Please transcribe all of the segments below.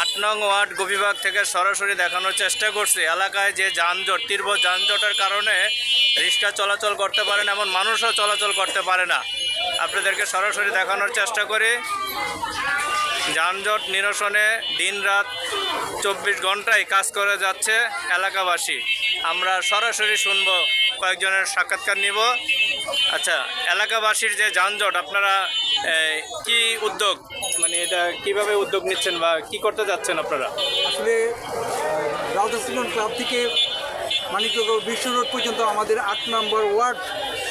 আট নং ওয়ার্ড গোপীবাগ থেকে সরাসরি দেখানোর চেষ্টা করছি। এলাকায় যে যানজট, তীব্র যানজটের কারণে রিক্সা চলাচল করতে পারে না, এমন মানুষও চলাচল করতে পারে না। আপনাদেরকে সরাসরি দেখানোর চেষ্টা করি। যানজট নিরসনে দিনরাত চব্বিশ ঘন্টায় কাজ করে যাচ্ছে এলাকাবাসী। আমরা সরাসরি শুনব, কয়েকজনের সাক্ষাৎকার নিব। আচ্ছা এলাকাবাসীর যে যানজট, আপনারা কি উদ্যোগ? মানে এটা কীভাবে উদ্যোগ নিচ্ছেন বা কি করতে যাচ্ছেন আপনারা? আসলে রাজস্থান ক্লাব থেকে মানিকনগর বিশ্ব রোড পর্যন্ত আমাদের আট নম্বর ওয়ার্ড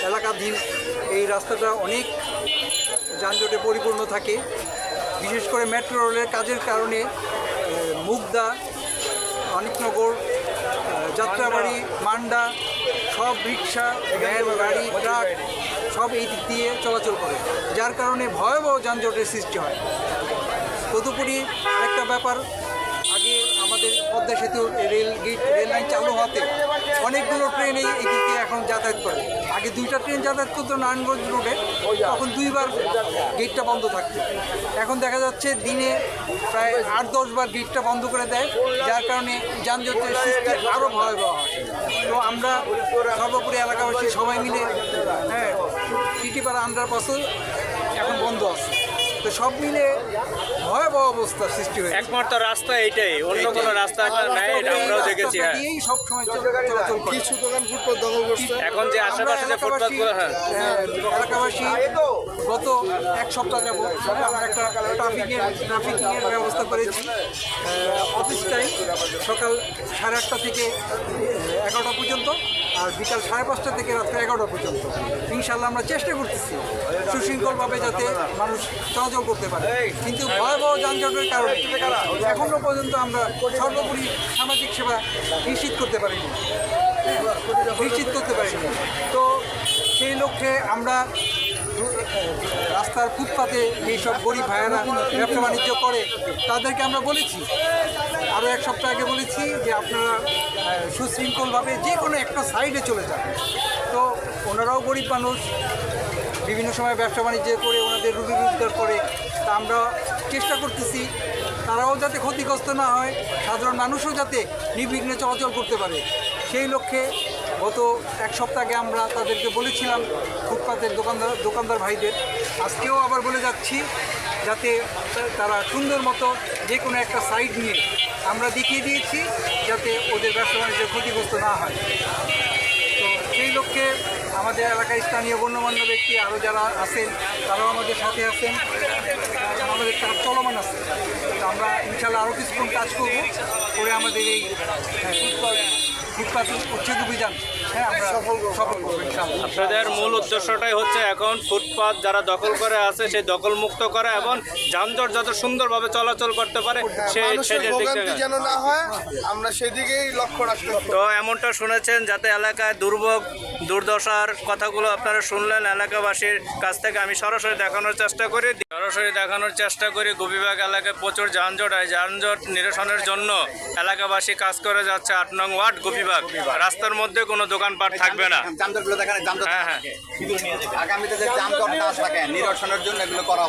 এলাকাধীন এই রাস্তাটা অনেক যানজটে পরিপূর্ণ থাকে। বিশেষ করে মেট্রো রেলের কাজের কারণে মুগদা, মানিকনগর যাত্রাবাড়ি, মান্ডা, সব রিক্সা ভ্যান গাড়ি, ট্রাক, সব এই দিক দিয়ে চলাচল করে, যার কারণে ভয়াবহ যানজটের সৃষ্টি হয়। তদুপরি একটা ব্যাপার পদ্মা সেতু রেল গেট, রেল লাইন চালু হতে অনেকগুলো ট্রেন এই এদিকে এখন যাতায়াত করে। আগে দুইটা ট্রেন যাতায়াত করতো নারায়ণগঞ্জ রোডে, তখন দুইবার গেটটা বন্ধ থাকতো। এখন দেখা যাচ্ছে দিনে প্রায় আট দশবার গেটটা বন্ধ করে দেয়, যার কারণে যানজটের সৃষ্টি আরও ভয়াবহ হয়। তো আমরা সর্বোপরি এলাকাবাসী সবাই মিলে হ্যাঁ টিটিপাড়া আন্ডারপাসও এখন বন্ধ আছে। তো সব মিলে ভয়াবহ অবস্থা সৃষ্টি হয়েছে। একমাত্র রাস্তা এইটাই অন্য কোনো রাস্তা নাই এটা আমরাও দেখেছি হ্যাঁ। দিয়েই সব সময় চলাচল করে। কিছু দোকান ফুটপাত দখল করছে। এখন যে আশেপাশে যে ফুটপাথগুলো হ্যাঁ। হ্যাঁ, এলাকাবাসী গত এক সপ্তাহ যাব আমরা একটা ট্রাফিকের ট্রাফিকিংয়ের ব্যবস্থা করেছি। অফিস টাইম সকাল সাড়ে আটটা থেকে এগারোটা পর্যন্ত। আর বিকাল সাড়ে পাঁচটা থেকে রাত্রে এগারোটা পর্যন্ত। ইনশাল্লাহ আমরা চেষ্টা করতেছি সুশৃঙ্খলভাবে যাতে মানুষ চলাচল করতে পারে। কিন্তু ভয়াবহ যানজটের কারণে এখনও পর্যন্ত আমরা সর্বোপরি সামাজিক সেবা নিশ্চিত করতে পারিনি। নিশ্চিত করতে পারিনি। তো সেই লক্ষ্যে আমরা রাস্তার ফুটপাতে যেসব গরিব ভাইয়েরা ব্যবসা বাণিজ্য করে, তাদেরকে আমরা বলেছি আরও এক সপ্তাহ আগে বলেছি যে আপনারা সুশৃঙ্খলভাবে যে কোনো একটা সাইডে চলে যান। তো ওনারাও গরিব মানুষ, বিভিন্ন সময় ব্যবসা বাণিজ্য করে ওনাদের রুজি রোজগার করে, তা আমরা চেষ্টা করতেছি, তারাও যাতে ক্ষতিগ্রস্ত না হয়, সাধারণ মানুষও যাতে নির্বিঘ্নে চলাচল করতে পারে। সেই লক্ষ্যে গত এক সপ্তাহ আগে আমরা তাদেরকে বলেছিলাম ফুটপাতের দোকানদার দোকানদার ভাইদের। আজকেও আবার বলে যাচ্ছি যাতে তারা সুন্দর মতো যে কোনো একটা সাইড নিয়ে আমরা দেখিয়ে দিয়েছি যাতে ওদের ব্যবসা বাণিজ্য ক্ষতিগ্রস্ত না হয়। তো সেই লক্ষ্যে আমাদের এলাকায় স্থানীয় গণ্যমান্য ব্যক্তি আরও যারা আছেন তারাও আমাদের সাথে আছেন। আমাদের কাজ চলমান আছে। তো আমরা ইনশাল্লাহ আরও কিছুক্ষণ কাজ করব করে আমাদের এই হ্যাঁ, ফুটপাত উচ্ছেদ অভিযান হ্যাঁ আমরা সফল সফল করব ইনশাল্লাহ আপনাদের মূল উদ্দেশ্যটাই হচ্ছে এখন ফুটপাত যারা দখল করে আছে সেই দখল মুক্ত করা এবং যানজট যত সুন্দরভাবে চলাচল করতে পারে যেন না হয় আমরা সেদিকেই লক্ষ্য রাখতে তো এমনটা শুনেছেন যাতে এলাকায় দুর্ভোগ দুর্দশার কথাগুলো আপনারা শুনলেন এলাকাবাসীর কাছ থেকে আমি সরাসরি দেখানোর চেষ্টা করি। সরাসরি দেখানোর চেষ্টা করি। গোপীবাগ এলাকায় প্রচুর যানজট হয়। যানজট নিরসনের জন্য এলাকাবাসী কাজ করে যাচ্ছে আট নং ওয়ার্ড গোপীবাগ রাস্তার মধ্যে কোনো দোকানপাট থাকবে না। আগামীতে যে নিরসনের জন্য এগুলো করা